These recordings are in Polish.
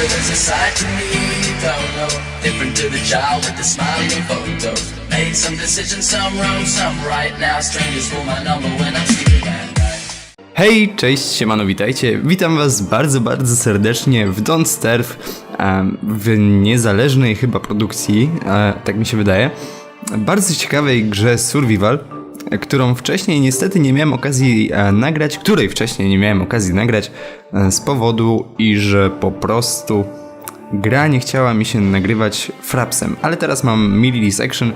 A to me don't know. Different to the child with the smiling. Made some decisions, some wrong, some right. Now strangers my number when I'm sleeping at. Hej, cześć, siemano, witajcie. Witam was bardzo, bardzo serdecznie w Don't em, w niezależnej chyba produkcji, e, tak mi się wydaje. Bardzo ciekawej grze Survival, którą wcześniej niestety nie miałem okazji e, nagrać, której wcześniej nie miałem okazji nagrać e, z powodu, iż po prostu gra nie chciała mi się nagrywać frapsem, ale teraz mam Millie Section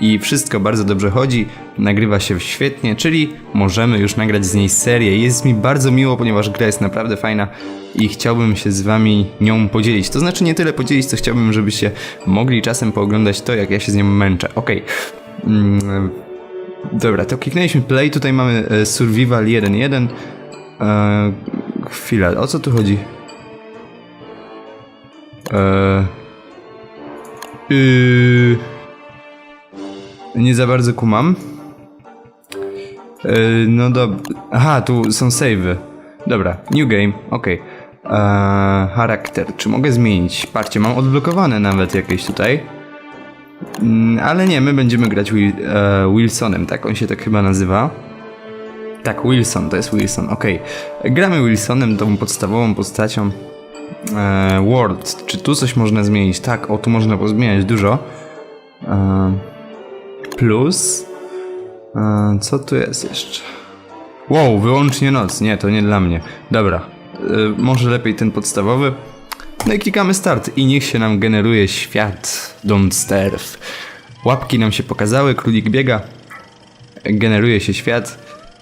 i wszystko bardzo dobrze chodzi, nagrywa się świetnie, czyli możemy już nagrać z niej serię. Jest mi bardzo miło, ponieważ gra jest naprawdę fajna i chciałbym się z wami nią podzielić. To znaczy nie tyle podzielić, co chciałbym, żebyście mogli czasem pooglądać to, jak ja się z nią męczę. Okej. Mm, Dobra, to kliknęliśmy play, tutaj mamy e, Survival 1.1. E, chwila, o co tu chodzi? E, yy, nie za bardzo kumam. E, no dobra. Aha, tu są savey. Dobra, new game, okej. E, Charakter, czy mogę zmienić? Patrzcie, mam odblokowane nawet jakieś tutaj. Mm, Ale nie, my będziemy grać e, Wilsonem, tak? On się tak chyba nazywa. Tak, Wilson, to jest Wilson, okej. Gramy Wilsonem, tą podstawową postacią. E, World, czy tu coś można zmienić? Tak, o, tu można pozmieniać dużo. E, plus. E, co tu jest jeszcze? Wow, wyłącznie noc. Nie, to nie dla mnie. Dobra, e, może lepiej ten podstawowy. No i klikamy start i niech się nam generuje świat Don't Starve. Łapki nam się pokazały, królik biega, generuje się świat.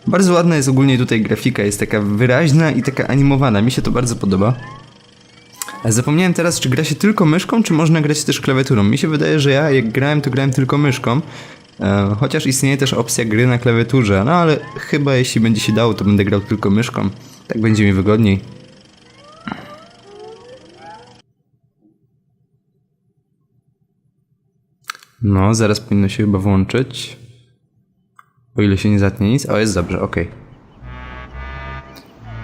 Bardzo ładna jest ogólnie tutaj grafika, jest taka wyraźna i taka animowana, mi się to bardzo podoba. Zapomniałem teraz, czy gra się tylko myszką, czy można grać też klawiaturą. Mi się wydaje, że ja jak grałem, to grałem tylko myszką. E, chociaż istnieje też opcja gry na klawiaturze, no ale chyba jeśli będzie się dało, to będę grał tylko myszką. Tak będzie mi wygodniej. No, zaraz powinno się chyba włączyć. O ile się nie zatnie nic. O, jest dobrze, okej.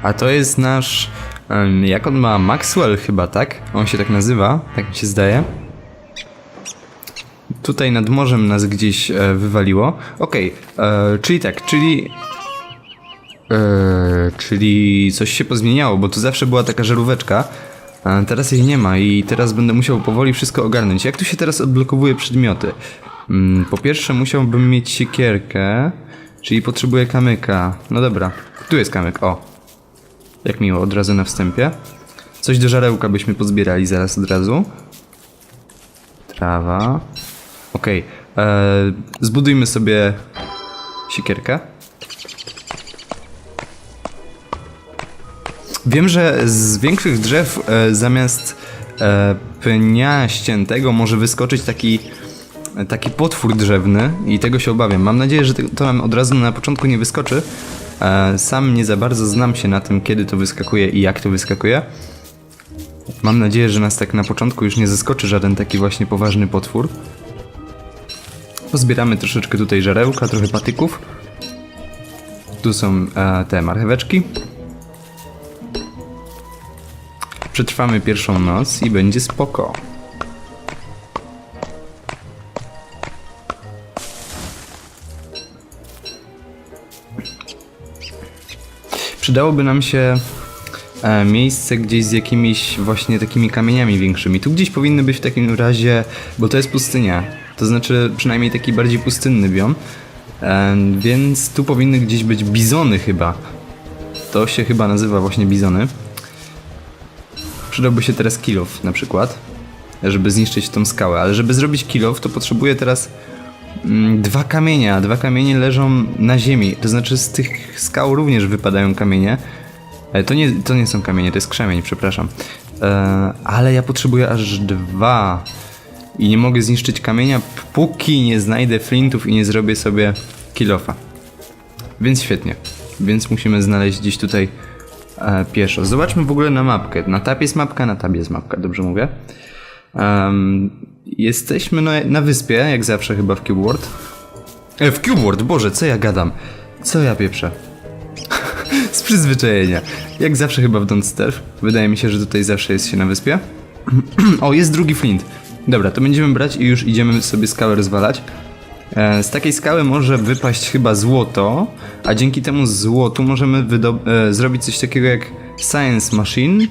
A to jest nasz. em, jak on ma? Maxwell chyba, tak? On się tak nazywa, tak mi się zdaje. Tutaj nad morzem nas gdzieś e, wywaliło. Okej, e, czyli tak, czyli. E, czyli coś się pozmieniało, bo tu zawsze była taka żaróweczka. Teraz jej nie ma i teraz będę musiał powoli wszystko ogarnąć. Jak tu się teraz odblokowuje przedmioty? Mm, po pierwsze musiałbym mieć siekierkę, czyli potrzebuję kamyka. No dobra, tu jest kamyk, o. Jak miło, od razu na wstępie. Coś do żarełka byśmy pozbierali zaraz od razu. Trawa. Okej, okay. zbudujmy sobie siekierkę. Wiem, że z większych drzew e, zamiast e, pnia ściętego może wyskoczyć taki, taki potwór drzewny i tego się obawiam. Mam nadzieję, że to nam od razu na początku nie wyskoczy. E, sam nie za bardzo znam się na tym, kiedy to wyskakuje i jak to wyskakuje. Mam nadzieję, że nas tak na początku już nie zaskoczy żaden taki właśnie poważny potwór. Pozbieramy troszeczkę tutaj żarełka, trochę patyków. Tu są e, te marcheweczki. Przetrwamy pierwszą noc i będzie spoko. Przydałoby nam się e, miejsce gdzieś z jakimiś właśnie takimi kamieniami większymi. Tu gdzieś powinny być w takim razie, bo to jest pustynia. To znaczy przynajmniej taki bardziej pustynny biom. E, więc tu powinny gdzieś być bizony chyba. To się chyba nazywa właśnie bizony. Przydałby się teraz kilof na przykład, żeby zniszczyć tą skałę, ale żeby zrobić kilof, to potrzebuję teraz mm, dwa kamienia. Dwa kamienie leżą na ziemi, to znaczy z tych skał również wypadają kamienie. E, To nie, to nie są kamienie, to jest krzemień, przepraszam. E, ale ja potrzebuję aż dwa. I nie mogę zniszczyć kamienia, póki nie znajdę flintów i nie zrobię sobie kilofa. Więc świetnie. Więc musimy znaleźć gdzieś tutaj e, pieszo. Zobaczmy w ogóle na mapkę. Na tabie jest mapka, na tabie jest mapka, dobrze mówię. Em, jesteśmy na, na wyspie, jak zawsze chyba w Cube World. E, w Cube World, boże, co ja gadam? Co ja pieprzę? z przyzwyczajenia. Jak zawsze chyba w Don't Starve. Wydaje mi się, że tutaj zawsze jest się na wyspie. o, jest drugi flint. Dobra, to będziemy brać i już idziemy sobie skałę rozwalać. E, Z takiej skały może wypaść chyba złoto, a dzięki temu złotu możemy e, zrobić coś takiego jak Science Machine,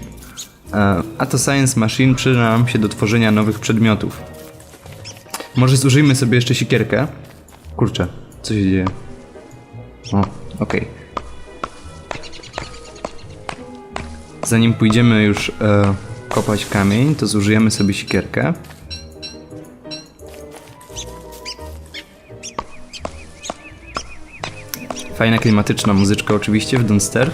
e, a to Science Machine przyda nam się do tworzenia nowych przedmiotów. Może zużyjmy sobie jeszcze sikierkę. Kurczę, co się dzieje? O, okej. Zanim pójdziemy już e, kopać kamień, to zużyjemy sobie sikierkę. Fajna klimatyczna muzyczka oczywiście w Don't.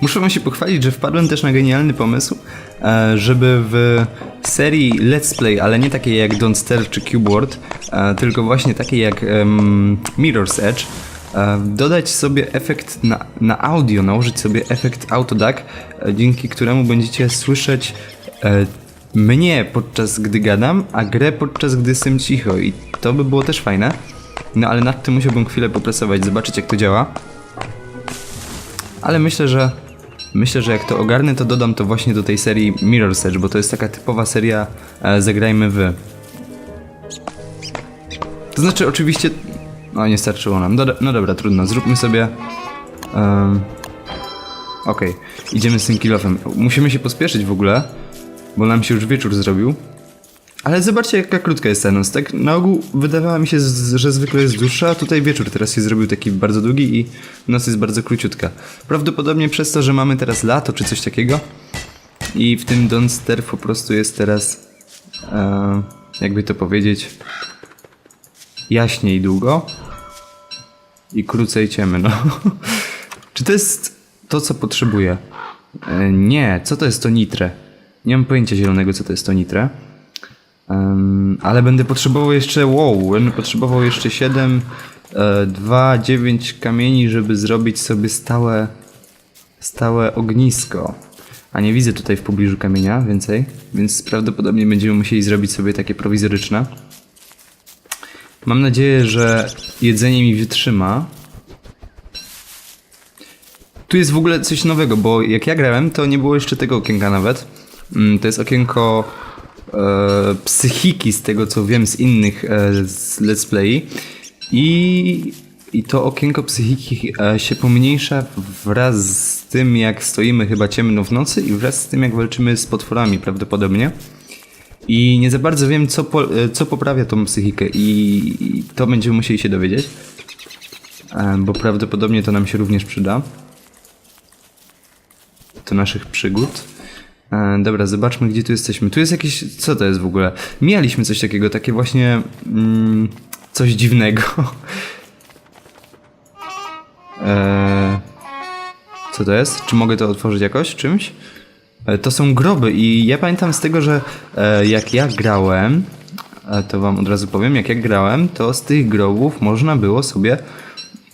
Muszę wam się pochwalić, że wpadłem też na genialny pomysł, e, żeby w serii Let's Play, ale nie takiej jak Don't Starve czy Cube World, e, tylko właśnie takiej jak Mirror's Edge, e, dodać sobie efekt na, na audio, nałożyć sobie efekt Autodac, e, dzięki któremu będziecie słyszeć mnie podczas gdy gadam, a grę podczas gdy jestem cicho i to by było też fajne. No ale nad tym musiałbym chwilę popracować, zobaczyć jak to działa. Ale myślę, że myślę, że jak to ogarnę, to dodam to właśnie do tej serii Mirror's Edge, bo to jest taka typowa seria e, Zagrajmy wy. To znaczy oczywiście... O, nie starczyło nam. Doda- no dobra, trudno. Zróbmy sobie... Um, Okej, idziemy z tym kilofem. Musimy się pospieszyć w ogóle, bo nam się już wieczór zrobił. Ale zobaczcie, jaka krótka jest ta noc. Tak na ogół wydawała mi się, że zwykle jest dłuższa, a tutaj wieczór teraz się zrobił taki bardzo długi i noc jest bardzo króciutka. Prawdopodobnie przez to, że mamy teraz lato czy coś takiego. I w tym Don't Starve po prostu jest teraz, e, jakby to powiedzieć, jaśniej długo i krócej ciemno. czy to jest to, co potrzebuję? E, nie, co to jest to nitre? Nie mam pojęcia zielonego, co to jest to nitre. Em, ale będę potrzebował jeszcze, wow, będę potrzebował jeszcze 7, e, 2, 9 kamieni, żeby zrobić sobie stałe, stałe ognisko. A nie widzę tutaj w pobliżu kamienia więcej, więc prawdopodobnie będziemy musieli zrobić sobie takie prowizoryczne. Mam nadzieję, że jedzenie mi wytrzyma. Tu jest w ogóle coś nowego, bo jak ja grałem, to nie było jeszcze tego okienka nawet. Mm, To jest okienko e, psychiki, z tego co wiem z innych e, z let's play. I, I to okienko psychiki e, się pomniejsza wraz z tym, jak stoimy chyba ciemno w nocy i wraz z tym, jak walczymy z potworami prawdopodobnie. I nie za bardzo wiem, co, po, e, co poprawia tą psychikę, i, to będziemy musieli się dowiedzieć, e, bo prawdopodobnie to nam się również przyda do naszych przygód. E, dobra, zobaczmy, gdzie tu jesteśmy. Tu jest jakieś. Co to jest w ogóle? Mieliśmy coś takiego, takie właśnie. Mm, coś dziwnego. E, co to jest? Czy mogę to otworzyć jakoś czymś? E, to są groby, i ja pamiętam z tego, że e, jak ja grałem, e, to wam od razu powiem, jak ja grałem, to z tych grobów można było sobie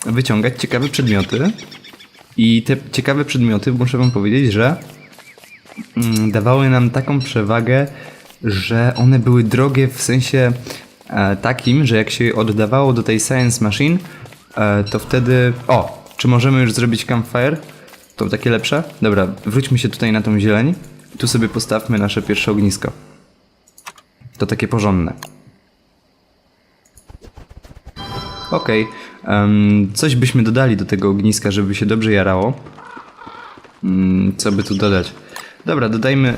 wyciągać ciekawe przedmioty. I te ciekawe przedmioty, muszę wam powiedzieć, że dawały nam taką przewagę, że one były drogie w sensie e, takim, że jak się oddawało do tej Science Machine, e, to wtedy... O! Czy możemy już zrobić campfire? To takie lepsze? Dobra, wróćmy się tutaj na tą zieleń. Tu sobie postawmy nasze pierwsze ognisko. To takie porządne. Okej. em, coś byśmy dodali do tego ogniska, żeby się dobrze jarało. Mm, co by tu dodać? Dobra, dodajmy.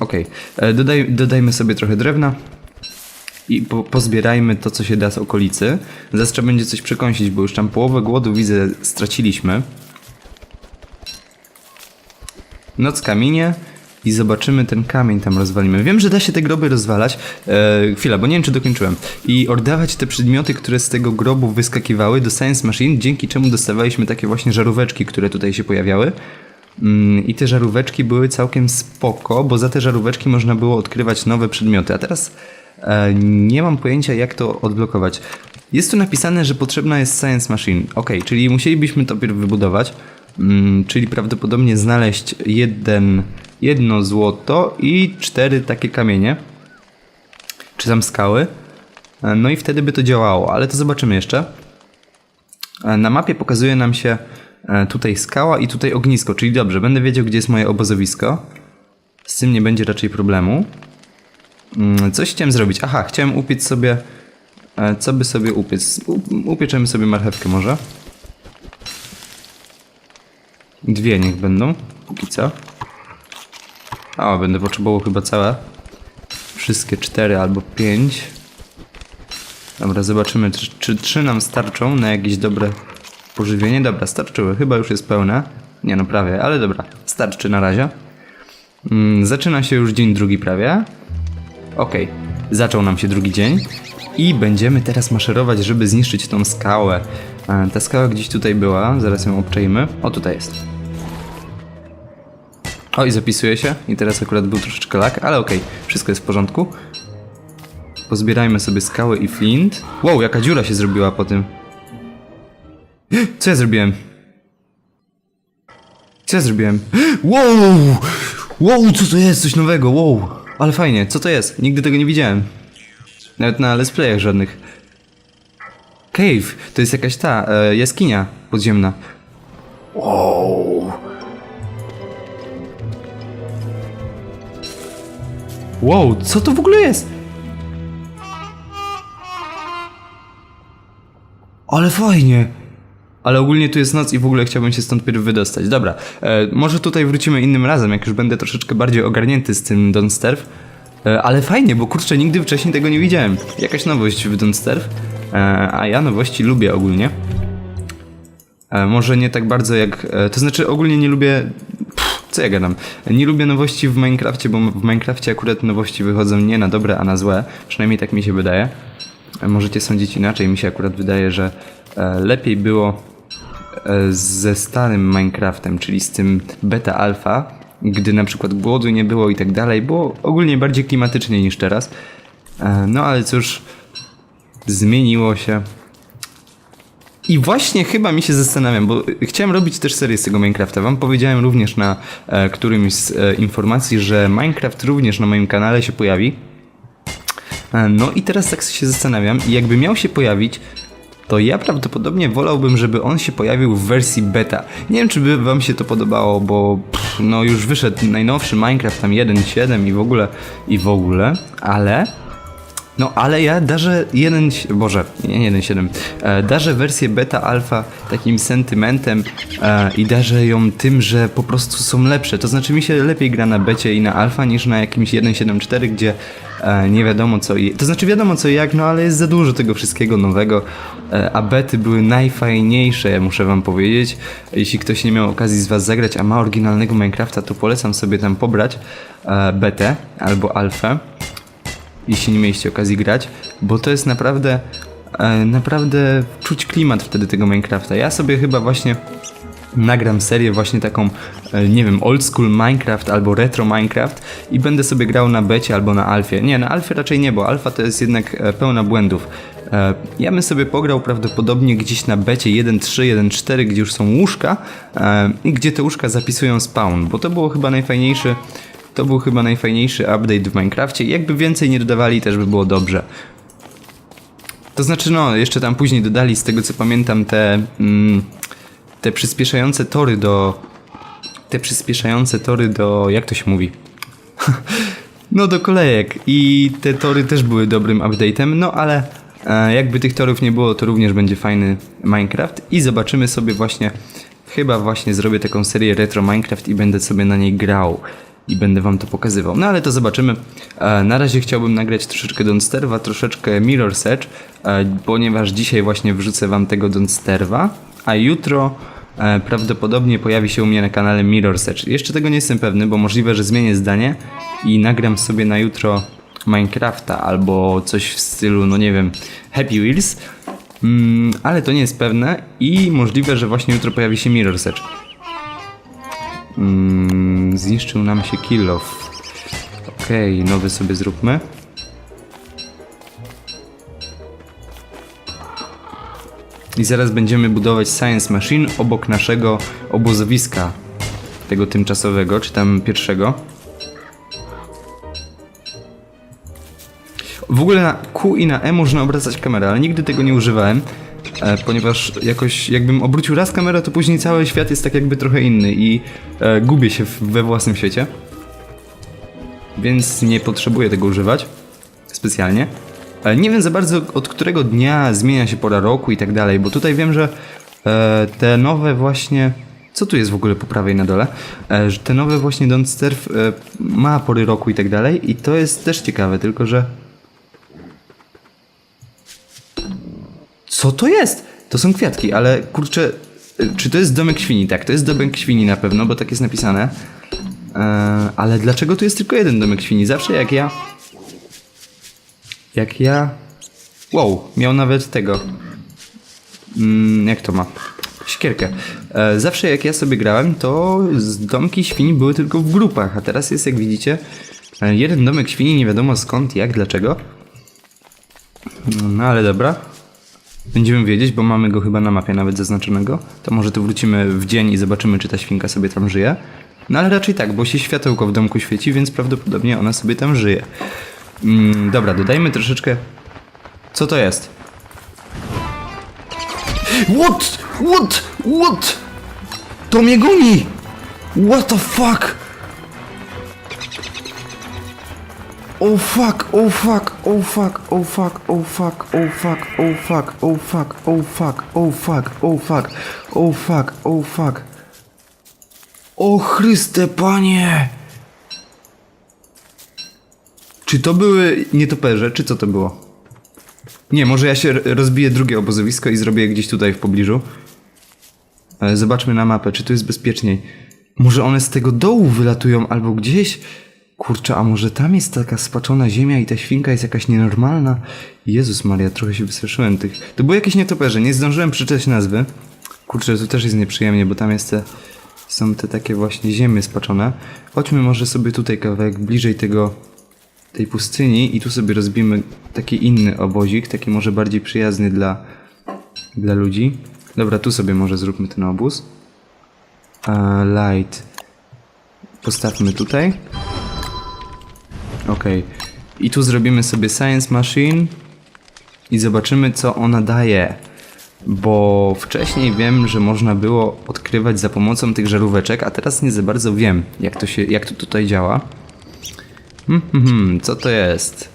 Okej. e, Dodaj, dodajmy sobie trochę drewna. I po, pozbierajmy to, co się da z okolicy. Zaraz trzeba będzie coś przekąsić, bo już tam połowę głodu widzę straciliśmy. Noc kamienie i zobaczymy ten kamień tam rozwalimy. Wiem, że da się te groby rozwalać. E, chwila, bo nie wiem, czy dokończyłem. I oddawać te przedmioty, które z tego grobu wyskakiwały do Science Machine, dzięki czemu dostawaliśmy takie właśnie żaróweczki, które tutaj się pojawiały. Mm, I te żaróweczki były całkiem spoko, bo za te żaróweczki można było odkrywać nowe przedmioty. A teraz e, nie mam pojęcia, jak to odblokować. Jest tu napisane, że potrzebna jest Science Machine. Ok, czyli musielibyśmy to pierw wybudować. Mm, czyli prawdopodobnie znaleźć jeden, jedno złoto i cztery takie kamienie. czy tam skały. No i wtedy by to działało, ale to zobaczymy jeszcze. Na mapie pokazuje nam się e, tutaj skała i tutaj ognisko, czyli dobrze, będę wiedział, gdzie jest moje obozowisko. Z tym nie będzie raczej problemu. Mm, Coś chciałem zrobić. Aha, chciałem upiec sobie. e, Co by sobie upiec? Upieczemy sobie marchewkę może. Dwie niech będą, póki co. O, będę potrzebował chyba całe. Wszystkie cztery albo pięć. Dobra, zobaczymy, czy, czy trzy nam starczą na jakieś dobre pożywienie. Dobra, starczyły, chyba już jest pełne. Nie no, prawie, ale dobra, starczy na razie. Mm, zaczyna się już dzień drugi prawie. Okej, zaczął nam się drugi dzień. I będziemy teraz maszerować, żeby zniszczyć tą skałę. E, Ta skała gdzieś tutaj była, zaraz ją obczajmy. O, tutaj jest. O, i zapisuje się. I teraz akurat był troszeczkę lag, ale okej, wszystko jest w porządku. Pozbierajmy sobie skały i flint. Wow, jaka dziura się zrobiła po tym. Co ja zrobiłem? Co ja zrobiłem? Wow! Wow, co to jest? Coś nowego, wow! Ale fajnie, co to jest? Nigdy tego nie widziałem. Nawet na let's playach żadnych. Cave, to jest jakaś ta, e, jaskinia podziemna. Wow! Wow, co to w ogóle jest? Ale fajnie. Ale ogólnie tu jest noc i w ogóle chciałbym się stąd pierw wydostać. Dobra, e, może tutaj wrócimy innym razem, jak już będę troszeczkę bardziej ogarnięty z tym Don't. E, ale fajnie, bo kurczę, nigdy wcześniej tego nie widziałem. Jakaś nowość w Don't. E, a ja nowości lubię ogólnie. E, może nie tak bardzo jak. E, to znaczy, ogólnie nie lubię. Co ja gadam? Nie lubię nowości w Minecrafcie, bo w Minecrafcie akurat nowości wychodzą nie na dobre, a na złe. Przynajmniej tak mi się wydaje. E, Możecie sądzić inaczej. Mi się akurat wydaje, że e, lepiej było e, ze starym Minecraftem, czyli z tym beta alfa, gdy na przykład głodu nie było i tak dalej, było ogólnie bardziej klimatycznie niż teraz. No ale cóż, zmieniło się. I właśnie chyba mi się zastanawiam, bo chciałem robić też serię z tego Minecrafta. Wam powiedziałem również na e, którymś z e, informacji, że Minecraft również na moim kanale się pojawi. E, No i teraz tak się zastanawiam, i jakby miał się pojawić, to ja prawdopodobnie wolałbym, żeby on się pojawił w wersji beta. Nie wiem, czy by wam się to podobało, bo pff, no już wyszedł najnowszy Minecraft tam 1.7 i w ogóle, i w ogóle, ale no ale ja darzę jeden, boże, nie 1.7, e, darzę wersję beta alfa takim sentymentem e, i darzę ją tym, że po prostu są lepsze. To znaczy mi się lepiej gra na becie i na alfa niż na jakimś 1.7.4, gdzie e, nie wiadomo co i... To znaczy wiadomo co i jak, no ale jest za dużo tego wszystkiego nowego, e, a bety były najfajniejsze, muszę wam powiedzieć. Jeśli ktoś nie miał okazji z was zagrać, a ma oryginalnego Minecrafta, to polecam sobie tam pobrać e, betę albo alfę jeśli nie mieliście okazji grać, bo to jest naprawdę, e, naprawdę czuć klimat wtedy tego Minecrafta. Ja sobie chyba właśnie nagram serię właśnie taką, e, nie wiem, old school Minecraft albo retro Minecraft i będę sobie grał na becie albo na alfie. Nie, na alfie raczej nie, bo alfa to jest jednak e, pełna błędów. Ja bym sobie pograł prawdopodobnie gdzieś na becie 1.3, 1.4, gdzie już są łóżka i gdzie te łóżka zapisują spawn, bo to było chyba najfajniejszy to był chyba najfajniejszy update w Minecrafcie. Jakby więcej nie dodawali, też by było dobrze. To znaczy, no, jeszcze tam później dodali, z tego co pamiętam, te, mm, te przyspieszające tory do. Te przyspieszające tory do. Jak to się mówi? no, do kolejek. I te tory też były dobrym update'em, no ale e, jakby tych torów nie było, to również będzie fajny Minecraft. I zobaczymy sobie właśnie. Chyba właśnie zrobię taką serię Retro Minecraft i będę sobie na niej grał i będę wam to pokazywał. No ale to zobaczymy. E, na razie chciałbym nagrać troszeczkę Don't Starve'a, troszeczkę Mirror Search, e, ponieważ dzisiaj właśnie wrzucę wam tego Don't Starve'a, a jutro e, prawdopodobnie pojawi się u mnie na kanale Mirror Search. Jeszcze tego nie jestem pewny, bo możliwe, że zmienię zdanie i nagram sobie na jutro Minecrafta albo coś w stylu, no nie wiem, Happy Wheels. Mm, ale to nie jest pewne i możliwe, że właśnie jutro pojawi się Mirror Search. Mm, zniszczył nam się kill off. Okej, nowy sobie zróbmy. I zaraz będziemy budować Science Machine obok naszego obozowiska. Tego tymczasowego, czy tam pierwszego. W ogóle na Q i na E można obracać kamerę, ale nigdy tego nie używałem, ponieważ jakoś jakbym obrócił raz kamerę, to później cały świat jest tak jakby trochę inny i e, gubię się we własnym świecie. Więc nie potrzebuję tego używać specjalnie. E, Nie wiem za bardzo od którego dnia zmienia się pora roku i tak dalej, bo tutaj wiem, że e, te nowe właśnie... Co tu jest w ogóle po prawej na dole? E, że te nowe właśnie Don't e, ma pory roku i tak dalej i to jest też ciekawe, tylko że... Co to jest? To są kwiatki, ale kurczę, e, czy to jest domek świni? Tak, to jest domek świni na pewno, bo tak jest napisane. E, ale dlaczego tu jest tylko jeden domek świni? Zawsze jak ja jak ja. Wow, miał nawet tego. Mm, jak to ma? Siekierkę. E, zawsze jak ja sobie grałem, to domki świni były tylko w grupach, a teraz jest, jak widzicie, e, jeden domek świni, nie wiadomo skąd, jak, dlaczego. No ale dobra. Będziemy wiedzieć, bo mamy go chyba na mapie nawet zaznaczonego. To może tu wrócimy w dzień i zobaczymy, czy ta świnka sobie tam żyje. No ale raczej tak, bo się światełko w domku świeci, więc prawdopodobnie ona sobie tam żyje. Mm, dobra, dodajmy troszeczkę. Co to jest? What? What? What? To mnie goni! What the fuck? Oh fuck, oh fuck, oh fuck, oh fuck, oh fuck, oh fuck, oh fuck, oh fuck, oh fuck, oh fuck, oh fuck, oh fuck, oh fuck. O Chryste Panie! Czy to były nietoperze, czy co to było? Nie, może ja się rozbiję drugie obozowisko i zrobię gdzieś tutaj w pobliżu. E, Zobaczmy na mapę, czy tu jest bezpieczniej. Może one z tego dołu wylatują albo gdzieś? Kurczę, a może tam jest taka spaczona ziemia i ta świnka jest jakaś nienormalna? Jezus Maria, trochę się wystraszyłem tych. To były jakieś nietoperze, nie zdążyłem przeczytać nazwy. Kurczę, tu też jest nieprzyjemnie, bo tam jest te, są te takie właśnie ziemie spaczone. Chodźmy może sobie tutaj kawałek bliżej tego tej pustyni i tu sobie rozbijmy taki inny obozik, taki może bardziej przyjazny dla, dla ludzi. Dobra, tu sobie może zróbmy ten obóz. E, light. Postawmy tutaj. Ok. I tu zrobimy sobie Science Machine i zobaczymy co ona daje. Bo wcześniej wiem, że można było odkrywać za pomocą tych żaróweczek, a teraz nie za bardzo wiem, jak to, się, jak to tutaj działa. Hmm, hmm, hmm, co to jest?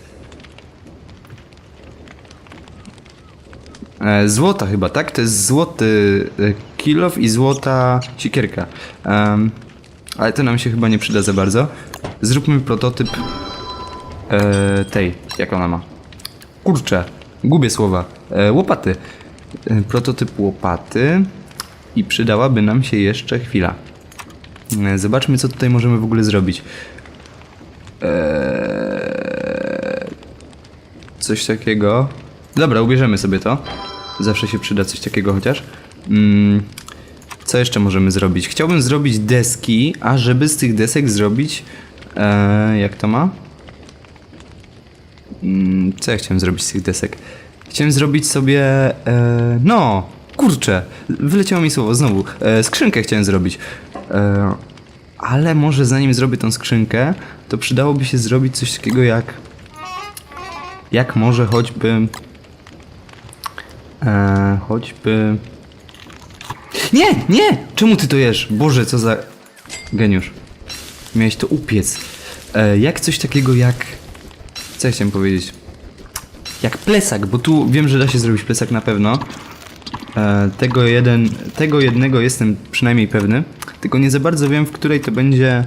E, złota chyba, tak? To jest złoty e, kilof i złota siekierka. Em, ale to nam się chyba nie przyda za bardzo. Zróbmy prototyp e, tej, jak ona ma. Kurczę, gubię słowa. E, łopaty. E, prototyp łopaty. I przydałaby nam się jeszcze chwila. Zobaczmy, co tutaj możemy w ogóle zrobić. Coś takiego. Dobra, ubierzemy sobie to. Zawsze się przyda coś takiego chociaż. Mm, co jeszcze możemy zrobić? Chciałbym zrobić deski, a żeby z tych desek zrobić. Jak to ma? Mm, co ja chciałem zrobić z tych desek? Chciałem zrobić sobie. E, no, kurczę, wyleciało mi słowo znowu. E, skrzynkę chciałem zrobić. E, ale może zanim zrobię tą skrzynkę, to przydałoby się zrobić coś takiego jak. Jak może choćby. E, choćby. Nie, nie! Czemu ty to jesz? Boże, co za. Geniusz. Miałeś to upiec. E, jak coś takiego jak. Co ja chciałem powiedzieć? Jak plesak, bo tu wiem, że da się zrobić plesak na pewno. E, tego, jeden, tego jednego jestem przynajmniej pewny. Tylko nie za bardzo wiem, w której to będzie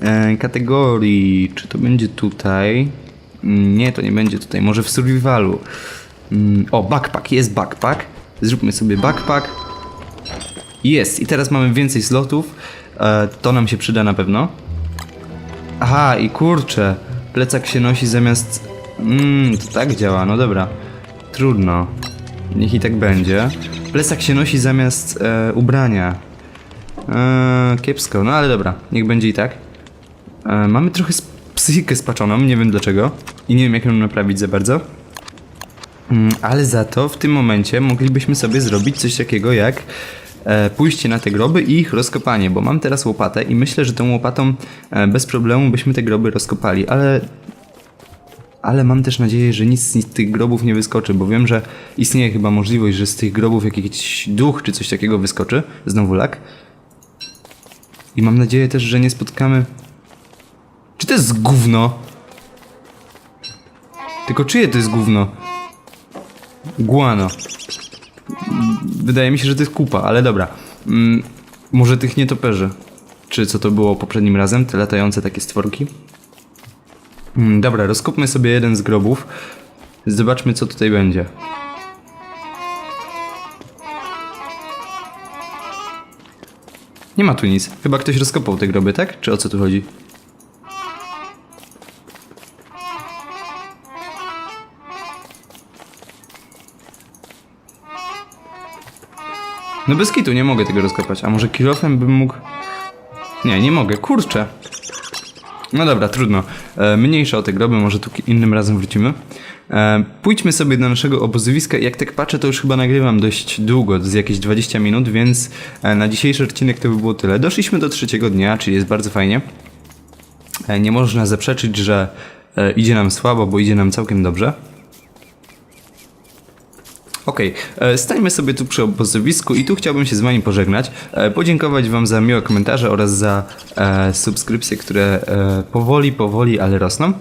e, kategorii. Czy to będzie tutaj? Mm, Nie, to nie będzie tutaj. Może w survivalu. Mm, O, backpack. Jest backpack. Zróbmy sobie backpack. Jest. I teraz mamy więcej slotów. E, To nam się przyda na pewno. Aha, i kurczę. Plecak się nosi zamiast... Mmm, to tak działa. No dobra. Trudno. Niech i tak będzie. Plecak się nosi zamiast e, ubrania. Eee, kiepsko, no ale dobra, niech będzie i tak. E, mamy trochę sp- psychikę spaczoną, nie wiem dlaczego. I nie wiem jak ją naprawić za bardzo. Mm, ale za to w tym momencie moglibyśmy sobie zrobić coś takiego jak e, pójście na te groby i ich rozkopanie, bo mam teraz łopatę i myślę, że tą łopatą e, bez problemu byśmy te groby rozkopali, ale ale mam też nadzieję, że nic z tych grobów nie wyskoczy, bo wiem, że istnieje chyba możliwość, że z tych grobów jakiś duch czy coś takiego wyskoczy. Znowu lak. I mam nadzieję też, że nie spotkamy... Czy to jest gówno? Tylko czyje to jest gówno? Guano. Wydaje mi się, że to jest kupa, ale dobra. Mm, może tych nietoperzy. Czy co to było poprzednim razem? Te latające takie stworki? Mm, dobra, rozkopmy sobie jeden z grobów. Zobaczmy, co tutaj będzie. Nie ma tu nic. Chyba ktoś rozkopał te groby, tak? Czy o co tu chodzi? No bez kitu, nie mogę tego rozkopać. A może kilofem bym mógł... Nie, nie mogę, kurczę. No dobra, trudno. E, mniejsza o te groby, może tu innym razem wrócimy. E, pójdźmy sobie do naszego obozowiska. Jak tak patrzę, to już chyba nagrywam dość długo, z jakieś 20 minut, więc e, na dzisiejszy odcinek to by było tyle. Doszliśmy do trzeciego dnia, czyli jest bardzo fajnie. E, nie można zaprzeczyć, że e, idzie nam słabo, bo idzie nam całkiem dobrze. Okej, e, stańmy sobie tu przy obozowisku i tu chciałbym się z wami pożegnać, e, podziękować wam za miłe komentarze oraz za e, subskrypcje, które e, powoli, powoli, ale rosną.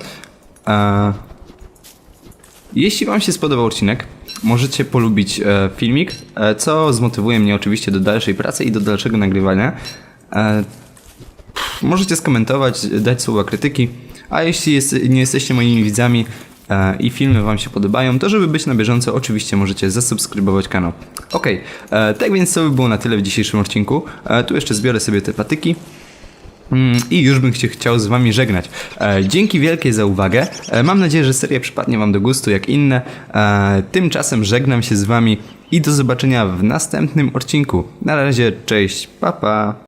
E, jeśli wam się spodobał odcinek, możecie polubić e, filmik, e, co zmotywuje mnie oczywiście do dalszej pracy i do dalszego nagrywania. E, Możecie skomentować, dać słowa krytyki, a jeśli jest, nie jesteście moimi widzami i filmy Wam się podobają, to żeby być na bieżąco, oczywiście możecie zasubskrybować kanał. Okej, e, tak więc to by było na tyle w dzisiejszym odcinku. E, tu jeszcze zbiorę sobie te patyki. Mm, I już bym się chciał z Wami żegnać. E, dzięki wielkie za uwagę. E, mam nadzieję, że seria przypadnie Wam do gustu jak inne. E, tymczasem żegnam się z Wami i do zobaczenia w następnym odcinku. Na razie, cześć, pa pa.